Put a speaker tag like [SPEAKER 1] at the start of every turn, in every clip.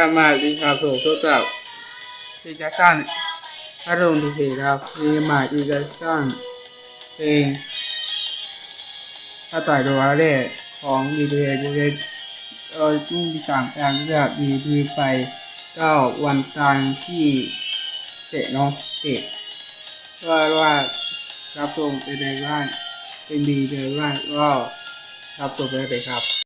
[SPEAKER 1] อามาดีครับผมทดสอบที่จะสร้างอารมณ์ดีๆครับมีมาอีกสร้างเพลงถ้าต่อยตัวแรกของดีเดย์ดีเดย์เออมุ่งที่ต่างการเลือกดีดีไปก็วันจันทร์ที่เจ็ดเนาะเจ็ดว่าว่ารับชมเป็นในบ้านเป็นดีเลยว่าก็รับชมไปเลยครับ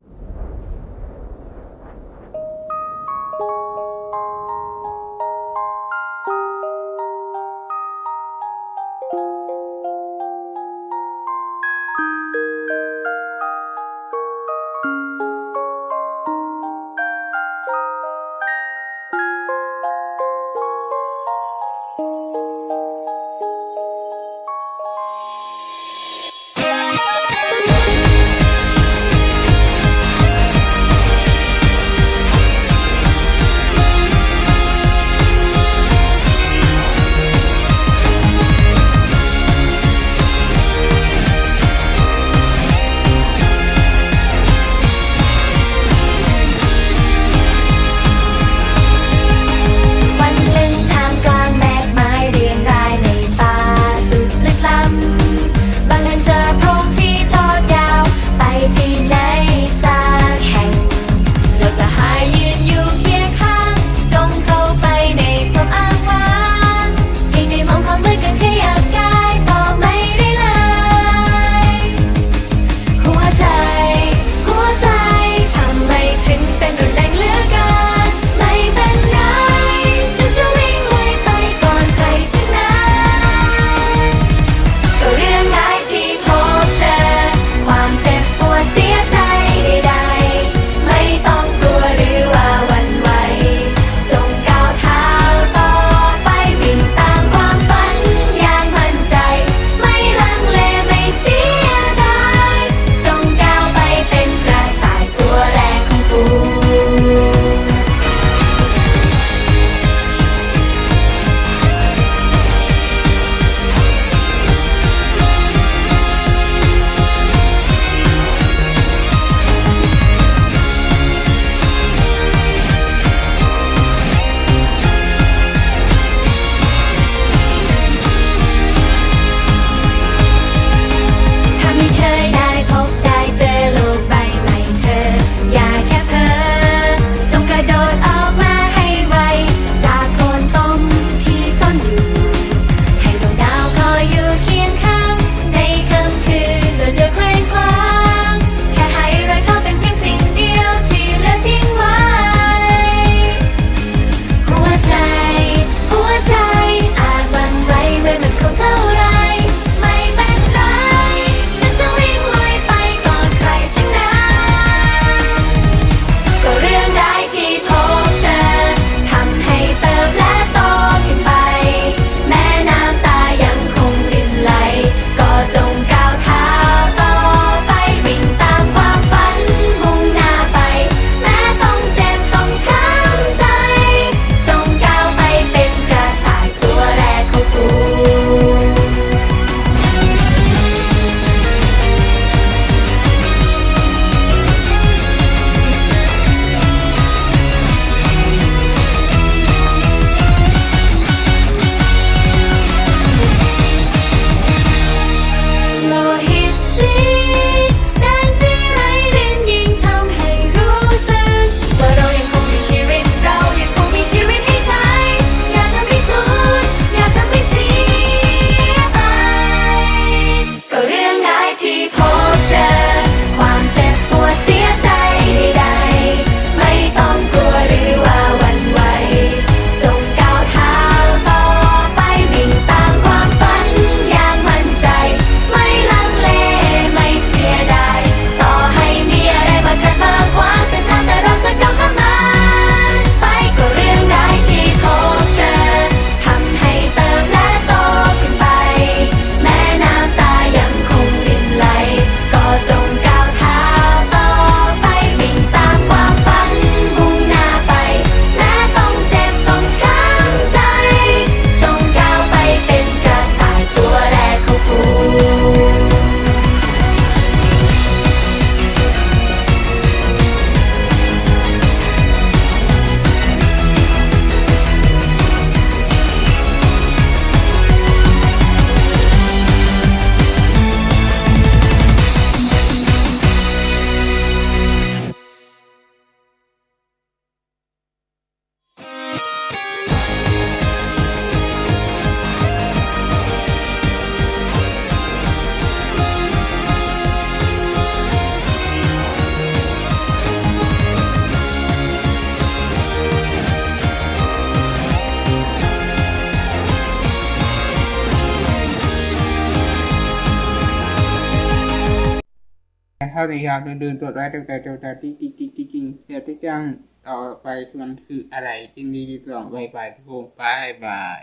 [SPEAKER 1] เท่านี้ครับเดินๆตัวได้ตัวแต่ตัวแต่จริงจริงจริงจริงเดี๋ยวที่จ้างต่อไปมันคืออะไรจริงดีที่สองบายบายทุกคนบายบาย